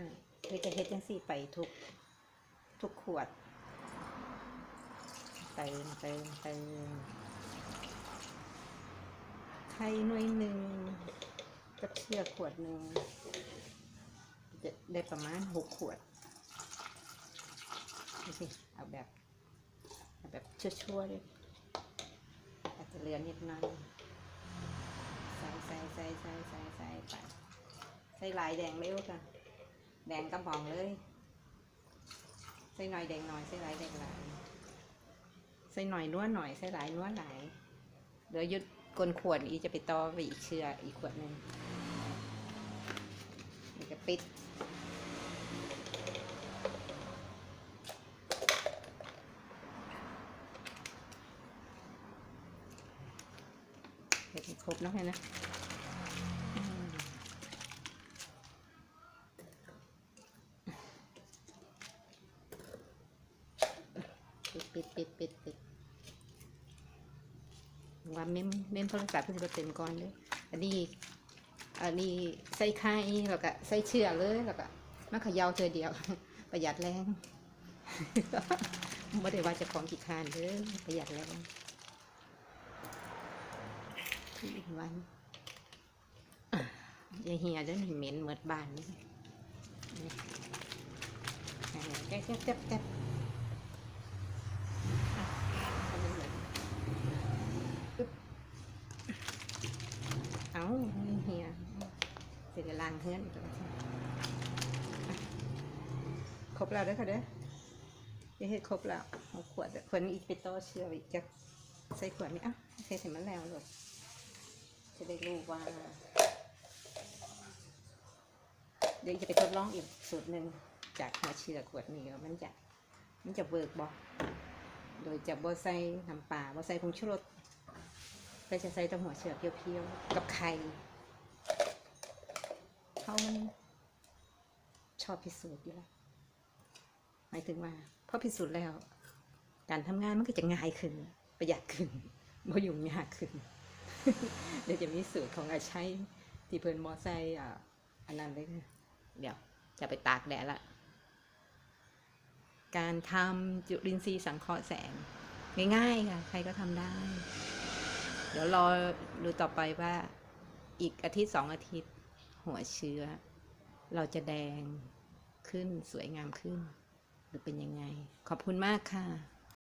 ให้คือจะเฮ็ดจังซี่ไปทุกทุกขวดเติมเติมเติมไข่หน่วยหนึ่งกับเชือกขวดหนึ่งจะได้ประมาณหกขวดดูสิเอาแบบเอาแบบชั่วๆเลยอาจจะเหลือนิดหน่อยใส่ใส่ใส่ใส่ใส่ใส่ไปใส่หลายแดงเร็วกัน แดงกระบองเลยใส่หน่อยแดงหน่อยใส่หลายแดงหลายใส่หน่อยนัวหน่อยใส่หลายนัวหลายเดี๋ยวยุดกลนขวดอีจะไปต่อไปอีกเชืออีกขวดหนึ่งนี่จะปิดเห็ดครบแล้วไงนะ ปิดปิดปิดปิดว่าเม้มเม้มโทรศัพท์เพิ่งจะเต็มก่อนเลยอันนี้ อันนี้ใส่ไข่แล้วก็ใส่เชื่อเลยแล้วก็มาเขยาวเธอเดียว ประหยัดแรงไม่ได้ว่าจะของกี่คานเด้อประหยัดแรงอีกวันอย่าเหียเด้อนี่เหม็นเหมือดบานนี่แก๊บแก๊บแก๊บแก๊บอะเอาไปเลย เอาเฮียเสร็จแล้วล้างเฮือนอีกแล้วอะครบแล้วเด้อค่ะเด้อจะเฮ็ดครบแล้วเอาขวดเด้อขวดนี้อีกไปต่อเชื่ออีกจะใส่ขวดนี้อะเทใส่มันแล้วเลยจะได้รู้ว่า เดี๋ยวจะไปทดลองอีกสูตรหนึ่งจากหัวเชื้อขวดนี้มันจะมันจะเบิกบ่โดยจะบ่ใส่น้ำปลาบ่ใส่ผงชูรส ก็จะใส่ตัวหัวเชือกเพียวๆ กับไข่เขามันชอบพิสูจน์อยู่แล้วหมายถึงว่าพอพิสูจน์แล้ว การทำงานมันก็จะง่ายขึ้น ประหยัดขึ้นบ่ยุ่งยากขึ้นเดี๋ยวจะมีสูตรของอาชัยที่เพิ่นมอไซค์อันนั้นเลยเดี๋ยวจะไปตากแดดละการทำจุลินทรีย์สังเคราะห์แสง ง่ายๆค่ะ ใครก็ทำได้ เดี๋ยวรอดูต่อไปว่าอีกอาทิตย์สองอาทิตย์ หัวเชื้อ เราจะแดงขึ้นสวยงามขึ้น หรือเป็นยังไง ขอบคุณมากค่ะ